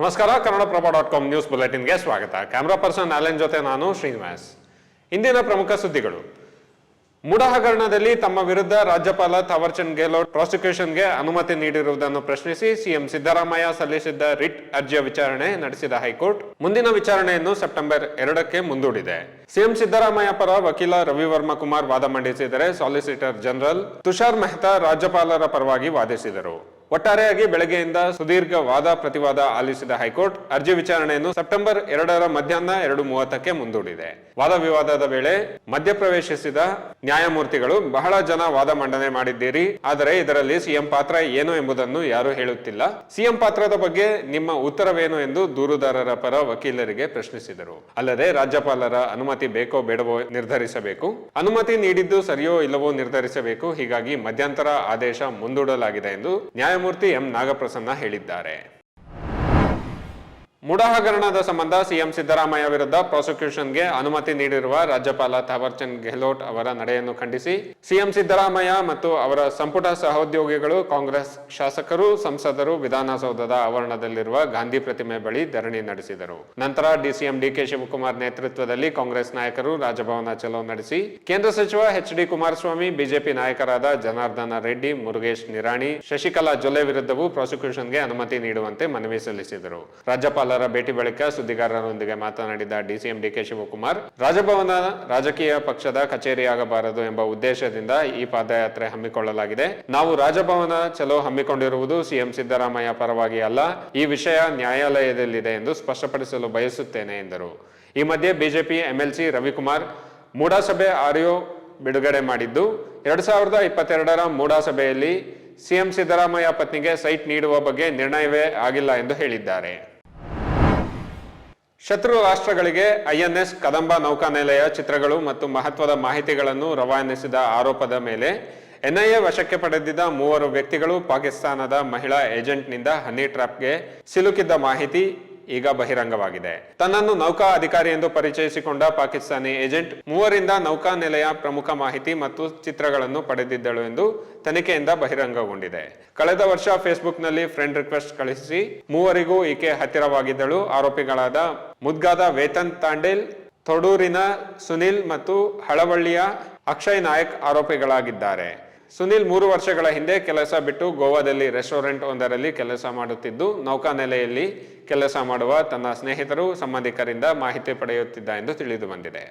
ನಮಸ್ಕಾರ Kannadaprabha dot com news ಬುಲೆಟಿನ್ಗೆ ಸ್ವಾಗತ. ಕ್ಯಾಮ್ರಾ ಪರ್ಸನ್ ಅಲೆನ್ ಜೊತೆ ನಾನು ಶ್ರೀನಿವಾಸ್. ಇಂದಿನ ಪ್ರಮುಖ ಸುದ್ದಿಗಳು. ಮೂಡ ಹಗರಣದಲ್ಲಿ ತಮ್ಮ ವಿರುದ್ಧ ರಾಜ್ಯಪಾಲ ಥಾವರ್ಚಂದ್ ಗೆಹ್ಲೋಟ್ ಪ್ರಾಸಿಕ್ಯೂಷನ್ಗೆ ಅನುಮತಿ ನೀಡಿರುವುದನ್ನು ಪ್ರಶ್ನಿಸಿ ಸಿಎಂ ಸಿದ್ದರಾಮಯ್ಯ ಸಲ್ಲಿಸಿದ್ದ ರಿಟ್ ಅರ್ಜಿಯ ವಿಚಾರಣೆ ನಡೆಸಿದ ಹೈಕೋರ್ಟ್. ಮುಂದಿನ ವಿಚಾರಣೆಯನ್ನು ಸೆಪ್ಟೆಂಬರ್ ಎರಡಕ್ಕೆ ಮುಂದೂಡಿದೆ. ಸಿಎಂ ಸಿದ್ದರಾಮಯ್ಯ ಪರ ವಕೀಲ ರವಿವರ್ಮ ಕುಮಾರ್ ವಾದ ಮಂಡಿಸಿದರೆ ಸಾಲಿಸಿಟರ್ ಜನರಲ್ ತುಷಾರ್ ಮೆಹ್ತಾ ರಾಜ್ಯಪಾಲರ ಪರವಾಗಿ ವಾದಿಸಿದರು. ಒಟ್ಟಾರೆಯಾಗಿ ಬೆಳಗ್ಗೆಯಿಂದ ಸುದೀರ್ಘ ವಾದ ಪ್ರತಿವಾದ ಆಲಿಸಿದ ಹೈಕೋರ್ಟ್ ಅರ್ಜಿ ವಿಚಾರಣೆಯನ್ನು ಸೆಪ್ಟೆಂಬರ್ ಎರಡರ ಮಧ್ಯಾಹ್ನ ಎರಡು ಮೂವತ್ತಕ್ಕೆ ಮುಂದೂಡಿದೆ. ವಾದ ವಿವಾದದ ವೇಳೆ ಮಧ್ಯಪ್ರವೇಶಿಸಿದ ನ್ಯಾಯಮೂರ್ತಿಗಳು ಬಹಳ ಜನ ವಾದ ಮಂಡನೆ ಮಾಡಿದ್ದೀರಿ, ಆದರೆ ಇದರಲ್ಲಿ ಸಿಎಂ ಪಾತ್ರ ಏನು ಎಂಬುದನ್ನು ಯಾರೂ ಹೇಳುತ್ತಿಲ್ಲ. ಸಿಎಂ ಪಾತ್ರದ ಬಗ್ಗೆ ನಿಮ್ಮ ಉತ್ತರವೇನು ಎಂದು ದೂರುದಾರರ ಪರ ವಕೀಲರಿಗೆ ಪ್ರಶ್ನಿಸಿದರು. ಅಲ್ಲದೆ ರಾಜ್ಯಪಾಲರ ಅನುಮತಿ ಬೇಕೋ ಬೇಡವೋ ನಿರ್ಧರಿಸಬೇಕು. ಅನುಮತಿ ನೀಡಿದ್ದು ಸರಿಯೋ ಇಲ್ಲವೋ ನಿರ್ಧರಿಸಬೇಕು. ಹೀಗಾಗಿ ಮಧ್ಯಂತರ ಆದೇಶ ಮುಂದೂಡಲಾಗಿದೆ ಎಂದು ನ್ಯಾಯಮೂರ್ತಿ ಎಂ ನಾಗಪ್ರಸನ್ನ ಹೇಳಿದ್ದಾರೆ. ಮುಡ ಹಗರಣದ ಸಂಬಂಧ ಸಿಎಂ ಸಿದ್ದರಾಮಯ್ಯ ವಿರುದ್ಧ ಪ್ರಾಸಿಕ್ಯೂಷನ್ಗೆ ಅನುಮತಿ ನೀಡಿರುವ ರಾಜ್ಯಪಾಲ ಥಾವರ್ಚಂದ್ ಗೆಹ್ಲೋಟ್ ಅವರ ನಡೆಯನ್ನು ಖಂಡಿಸಿ, ಸಿಎಂ ಸಿದ್ದರಾಮಯ್ಯ ಮತ್ತು ಅವರ ಸಂಪುಟ ಸಹೋದ್ಯೋಗಿಗಳು, ಕಾಂಗ್ರೆಸ್ ಶಾಸಕರು, ಸಂಸದರು ವಿಧಾನಸೌಧದ ಆವರಣದಲ್ಲಿರುವ ಗಾಂಧಿ ಪ್ರತಿಮೆ ಬಳಿ ಧರಣಿ ನಡೆಸಿದರು. ನಂತರ ಡಿಸಿಎಂ ಡಿಕೆ ಶಿವಕುಮಾರ್ ನೇತೃತ್ವದಲ್ಲಿ ಕಾಂಗ್ರೆಸ್ ನಾಯಕರು ರಾಜಭವನ ಚಲೋ ನಡೆಸಿ, ಕೇಂದ್ರ ಸಚಿವ ಎಚ್ ಡಿ ಕುಮಾರಸ್ವಾಮಿ, ಬಿಜೆಪಿ ನಾಯಕರಾದ ಜನಾರ್ದನ ರೆಡ್ಡಿ, ಮುರುಗೇಶ್ ನಿರಾಣಿ, ಶಶಿಕಲಾ ಜೊಲೆ ವಿರುದ್ಧವೂ ಪ್ರಾಸಿಕ್ಯೂಷನ್ಗೆ ಅನುಮತಿ ನೀಡುವಂತೆ ಮನವಿ ಸಲ್ಲಿಸಿದರು. ರಾಜ್ಯಪಾಲರ ಭೇಟಿ ಬಳಿಕ ಸುದ್ದಿಗಾರರೊಂದಿಗೆ ಮಾತನಾಡಿದ ಡಿಸಿಎಂ ಡಿಕೆ ಶಿವಕುಮಾರ್, ರಾಜಭವನ ರಾಜಕೀಯ ಪಕ್ಷದ ಕಚೇರಿಯಾಗಬಾರದು ಎಂಬ ಉದ್ದೇಶದಿಂದ ಈ ಪಾದಯಾತ್ರೆ ಹಮ್ಮಿಕೊಳ್ಳಲಾಗಿದೆ. ನಾವು ರಾಜಭವನ ಚಲೋ ಹಮ್ಮಿಕೊಂಡಿರುವುದು ಸಿಎಂ ಸಿದ್ದರಾಮಯ್ಯ ಪರವಾಗಿ ಅಲ್ಲ, ಈ ವಿಷಯ ನ್ಯಾಯಾಲಯದಲ್ಲಿದೆ ಎಂದು ಸ್ಪಷ್ಟಪಡಿಸಲು ಬಯಸುತ್ತೇನೆ ಎಂದರು. ಈ ಮಧ್ಯೆ ಬಿಜೆಪಿ ಎಂಎಲ್ಸಿ ರವಿಕುಮಾರ್ ಮೂಡಾಸಭೆ ಆಡಿಯೋ ಬಿಡುಗಡೆ ಮಾಡಿದ್ದು, ಎರಡ್ ಸಾವಿರದ ಇಪ್ಪತ್ತೆರಡರ ಮೂಡಾಸಭೆಯಲ್ಲಿ ಸಿಎಂ ಸಿದ್ದರಾಮಯ್ಯ ಪತ್ನಿಗೆ ಸೈಟ್ ನೀಡುವ ಬಗ್ಗೆ ನಿರ್ಣಯವೇ ಆಗಿಲ್ಲ ಎಂದು ಹೇಳಿದ್ದಾರೆ. ಶತ್ರು ರಾಷ್ಟ್ರಗಳಿಗೆ ಐಎನ್ಎಸ್ ಕದಂಬ, ನೌಕಾನೆಲೆಯ ಚಿತ್ರಗಳು ಮತ್ತು ಮಹತ್ವದ ಮಾಹಿತಿಗಳನ್ನು ರವಾನಿಸಿದ ಆರೋಪದ ಮೇಲೆ ಎನ್ಐಎ ವಶಕ್ಕೆ ಪಡೆದಿದ್ದ ಮೂವರು ವ್ಯಕ್ತಿಗಳು ಪಾಕಿಸ್ತಾನದ ಮಹಿಳಾ ಏಜೆಂಟ್ನಿಂದ ಹನಿ ಟ್ರಾಪ್ಗೆ ಸಿಲುಕಿದ್ದ ಮಾಹಿತಿ ಈಗ ಬಹಿರಂಗವಾಗಿದೆ. ತನ್ನನ್ನು ನೌಕಾ ಅಧಿಕಾರಿ ಎಂದು ಪರಿಚಯಿಸಿಕೊಂಡ ಪಾಕಿಸ್ತಾನಿ ಏಜೆಂಟ್ ಮೂವರಿಂದ ನೌಕಾ ನೆಲೆಯ ಪ್ರಮುಖ ಮಾಹಿತಿ ಮತ್ತು ಚಿತ್ರಗಳನ್ನು ಪಡೆದಿದ್ದಳು ಎಂದು ತನಿಖೆಯಿಂದ ಬಹಿರಂಗಗೊಂಡಿದೆ. ಕಳೆದ ವರ್ಷ ಫೇಸ್ಬುಕ್ನಲ್ಲಿ ಫ್ರೆಂಡ್ ರಿಕ್ವೆಸ್ಟ್ ಕಳಿಸಿ ಮೂವರಿಗೂ ಈಕೆ ಹತ್ತಿರವಾಗಿದ್ದಳು. ಆರೋಪಿಗಳಾದ ಮುದ್ಗಾದ ವೇತನ್ ತಾಂಡೇಲ್, ತೊಡೂರಿನ ಸುನಿಲ್ ಮತ್ತು ಹಳವಳ್ಳಿಯ ಅಕ್ಷಯ್ ನಾಯಕ್ ಆರೋಪಿಗಳಾಗಿದ್ದಾರೆ. ಸುನಿಲ್ ಮೂರು ವರ್ಷಗಳ ಹಿಂದೆ ಕೆಲಸ ಬಿಟ್ಟು ಗೋವಾದಲ್ಲಿ ರೆಸ್ಟೋರೆಂಟ್ ಒಂದರಲ್ಲಿ ಕೆಲಸ ಮಾಡುತ್ತಿದ್ದು, ನೌಕಾನೆಲೆಯಲ್ಲಿ ಕೆಲಸ ಮಾಡುವ ತನ್ನ ಸ್ನೇಹಿತರು, ಸಂಬಂಧಿಕರಿಂದ ಮಾಹಿತಿ ಪಡೆಯುತ್ತಿದ್ದ ಎಂದು ತಿಳಿದು ಬಂದಿದೆ.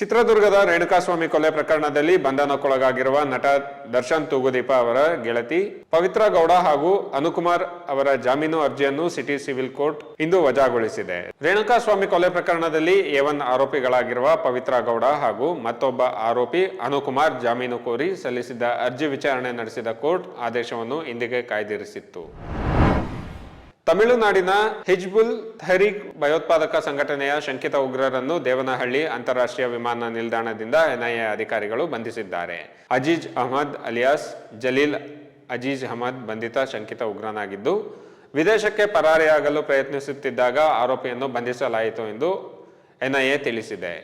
ಚಿತ್ರದುರ್ಗದ ರೇಣುಕಾಸ್ವಾಮಿ ಕೊಲೆ ಪ್ರಕರಣದಲ್ಲಿ ಬಂಧನಕ್ಕೊಳಗಾಗಿರುವ ನಟ ದರ್ಶನ್ ತೂಗುದೀಪ ಅವರ ಗೆಳತಿ ಪವಿತ್ರ ಗೌಡ ಹಾಗೂ ಅನುಕುಮಾರ್ ಅವರ ಜಾಮೀನು ಅರ್ಜಿಯನ್ನು ಸಿಟಿ ಸಿವಿಲ್ ಕೋರ್ಟ್ ಇಂದು ವಜಾಗೊಳಿಸಿದೆ. ರೇಣುಕಾಸ್ವಾಮಿ ಕೊಲೆ ಪ್ರಕರಣದಲ್ಲಿ ಏವನ್ ಆರೋಪಿಗಳಾಗಿರುವ ಪವಿತ್ರ ಗೌಡ ಹಾಗೂ ಮತ್ತೊಬ್ಬ ಆರೋಪಿ ಅನುಕುಮಾರ್ ಜಾಮೀನು ಕೋರಿ ಸಲ್ಲಿಸಿದ್ದ ಅರ್ಜಿ ವಿಚಾರಣೆ ನಡೆಸಿದ ಕೋರ್ಟ್ ಆದೇಶವನ್ನು ಇಂದಿಗೆ ಕಾಯ್ದಿರಿಸಿತ್ತು. ತಮಿಳುನಾಡಿನ ಹಿಜ್ಬುಲ್ ತಹರೀಕ್ ಭಯೋತ್ಪಾದಕ ಸಂಘಟನೆಯ ಶಂಕಿತ ಉಗ್ರರನ್ನು ದೇವನಹಳ್ಳಿ ಅಂತಾರಾಷ್ಟ್ರೀಯ ವಿಮಾನ ನಿಲ್ದಾಣದಿಂದ ಎನ್ಐಎ ಅಧಿಕಾರಿಗಳು ಬಂಧಿಸಿದ್ದಾರೆ. ಅಜೀಜ್ ಅಹಮದ್ ಅಲಿಯಾಸ್, ಜಲೀಲ್ ಅಜೀಜ್ ಅಹಮದ್ ಬಂಧಿತ ಶಂಕಿತ ಉಗ್ರನಾಗಿದ್ದು, ವಿದೇಶಕ್ಕೆ ಪರಾರಿಯಾಗಲು ಪ್ರಯತ್ನಿಸುತ್ತಿದ್ದಾಗ ಆರೋಪಿಯನ್ನು ಬಂಧಿಸಲಾಯಿತು ಎಂದು ಎನ್ಐಎ ತಿಳಿಸಿದೆ.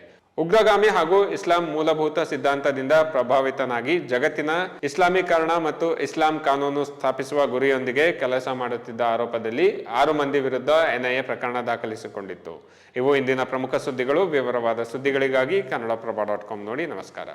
ಉಗ್ರಗಾಮಿ ಹಾಗೂ ಇಸ್ಲಾಂ ಮೂಲಭೂತ ಸಿದ್ಧಾಂತದಿಂದ ಪ್ರಭಾವಿತನಾಗಿ ಜಗತ್ತಿನ ಇಸ್ಲಾಮೀಕರಣ ಮತ್ತು ಇಸ್ಲಾಂ ಕಾನೂನು ಸ್ಥಾಪಿಸುವ ಗುರಿಯೊಂದಿಗೆ ಕೆಲಸ ಮಾಡುತ್ತಿದ್ದ ಆರೋಪದಲ್ಲಿ ಆರು ಮಂದಿ ವಿರುದ್ಧ ಎನ್ಐಎ ಪ್ರಕರಣ ದಾಖಲಿಸಿಕೊಂಡಿತ್ತು. ಇವು ಇಂದಿನ ಪ್ರಮುಖ ಸುದ್ದಿಗಳು. ವಿವರವಾದ ಸುದ್ದಿಗಳಿಗಾಗಿ ಕನ್ನಡಪ್ರಭ ಡಾಟ್ ಕಾಮ್ ನೋಡಿ. ನಮಸ್ಕಾರ.